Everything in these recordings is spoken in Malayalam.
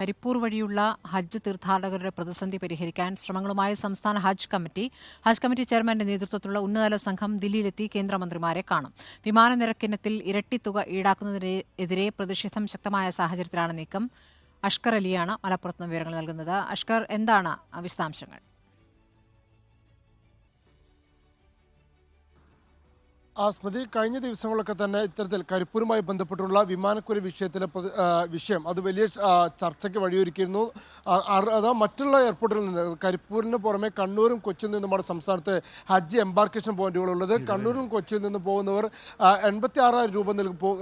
കരിപ്പൂർ വഴിയുള്ള ഹജ്ജ് തീർത്ഥാടകരുടെ പ്രതിസന്ധി പരിഹരിക്കാൻ ശ്രമങ്ങളുമായി സംസ്ഥാന ഹജ്ജ് കമ്മിറ്റി ഹജ്ജ് കമ്മിറ്റി ചെയർമാന്റെ നേതൃത്വത്തിലുള്ള ഉന്നതതല സംഘം ദില്ലിയിലെത്തി കേന്ദ്രമന്ത്രിമാരെ കാണും. വിമാന നിരക്കിനത്തിൽ തുക ഈടാക്കുന്നതിനെതിരെ പ്രതിഷേധം ശക്തമായ സാഹചര്യത്തിലാണ് നീക്കം. അഷ്കർ അലിയാണ് മലപ്പുറത്ത് നിന്ന് വിവരങ്ങൾ നൽകുന്നത്. അഷ്കർ എന്താണ് വിശദാംശങ്ങൾ? ആ സ്മൃതി കഴിഞ്ഞ ദിവസങ്ങളൊക്കെ തന്നെ ഇത്തരത്തിൽ കരിപ്പൂരുമായി ബന്ധപ്പെട്ടുള്ള വിമാനക്കുരി വിഷയത്തിലെ വിഷയം അത് വലിയ ചർച്ചയ്ക്ക് വഴിയൊരുക്കിയിരുന്നു. അതാ മറ്റുള്ള എയർപോർട്ടിൽ നിന്ന് കരിപ്പൂരിന് പുറമെ കണ്ണൂരും കൊച്ചിയിൽ നിന്നുമാണ് സംസ്ഥാനത്ത് ഹജ്ജ് എംബാർക്കേഷൻ പോയിന്റുകളുള്ളത്. കണ്ണൂരും കൊച്ചിയിൽ നിന്ന് പോകുന്നവർ എൺപത്തി ആറായിരം രൂപ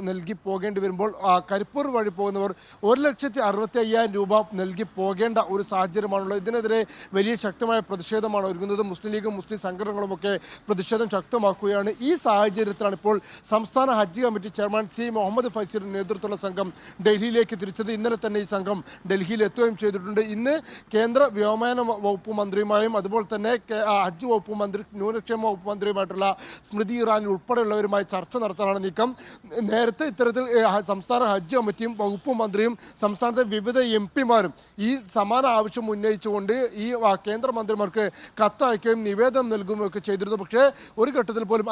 നൽകി പോകേണ്ടി വരുമ്പോൾ കരിപ്പൂർ വഴി പോകുന്നവർ ഒരു ലക്ഷത്തി അറുപത്തി അയ്യായിരം രൂപ നൽകി പോകേണ്ട ഒരു സാഹചര്യമാണുള്ളത്. ഇതിനെതിരെ വലിയ ശക്തമായ പ്രതിഷേധമാണ് ഒരുങ്ങുന്നത്. മുസ്ലിം ലീഗും മുസ്ലിം സംഘടനകളുമൊക്കെ പ്രതിഷേധം ശക്തമാക്കുകയാണ്. ഈ സാഹചര്യത്തിലാണ് ഇപ്പോൾ സംസ്ഥാന ഹജ്ജ് കമ്മിറ്റി ചെയർമാൻ സി മുഹമ്മദ് ഫൈസലിന്റെ നേതൃത്വമുള്ള സംഘം ഡൽഹിയിലേക്ക് തിരിച്ചത്. ഇന്നലെ തന്നെ ഈ സംഘം ഡൽഹിയിൽ എത്തുകയും ചെയ്തിട്ടുണ്ട്. ഇന്ന് കേന്ദ്ര വ്യോമയാന വകുപ്പ് മന്ത്രിയുമായും അതുപോലെ തന്നെ ഹജ്ജ് വകുപ്പ് മന്ത്രി ന്യൂനക്ഷേമ വകുപ്പ് മന്ത്രിയുമായിട്ടുള്ള സ്മൃതി ഇറാനി ഉൾപ്പെടെയുള്ളവരുമായി ചർച്ച നടത്താനാണ് നീക്കം. നേരത്തെ ഇത്തരത്തിൽ സംസ്ഥാന ഹജ്ജ് കമ്മിറ്റിയും വകുപ്പ് മന്ത്രിയും സംസ്ഥാനത്തെ വിവിധ എം പിമാരും ഈ സമാന ആവശ്യം ഉന്നയിച്ചുകൊണ്ട് ഈ കേന്ദ്രമന്ത്രിമാർക്ക് കത്തയക്കുകയും നിവേദനം നൽകുകയും ഒക്കെ ചെയ്തിരുന്നു. പക്ഷേ ഒരു ഘട്ടത്തിൽ പോലും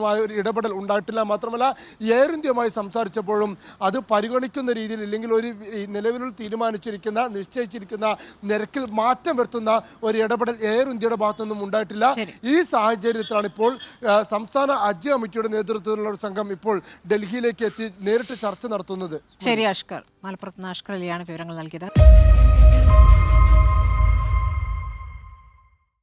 അനുഭാവപൂർണമായ ഒരു ഇടപെടൽ ഉണ്ടായിട്ടില്ല. മാത്രമല്ല എയർ ഇന്ത്യയുമായി സംസാരിച്ചപ്പോഴും അത് പരിഗണിക്കുന്ന രീതിയിൽ ഇല്ലെങ്കിൽ ഒരു നിലവിൽ തീരുമാനിച്ചിരിക്കുന്ന നിശ്ചയിച്ചിരിക്കുന്ന നിരക്കിൽ മാറ്റം വരുത്തുന്ന ഒരു ഇടപെടൽ എയർ ഇന്ത്യയുടെ ഭാഗത്തുനിന്നും ഉണ്ടായിട്ടില്ല. ഈ സാഹചര്യത്തിലാണ് ഇപ്പോൾ സംസ്ഥാന ഹജ്ജ് കമ്മിറ്റിയുടെ നേതൃത്വത്തിലുള്ള ഒരു സംഘം ഇപ്പോൾ ഡൽഹിയിലേക്ക് എത്തി നേരിട്ട് ചർച്ച നടത്തുന്നത്. ശരി അഷ്കർ. മലപ്പുറത്ത് നിന്ന് അഷ്കർ അലിയാണ് വിവരങ്ങൾ നൽകിയത്.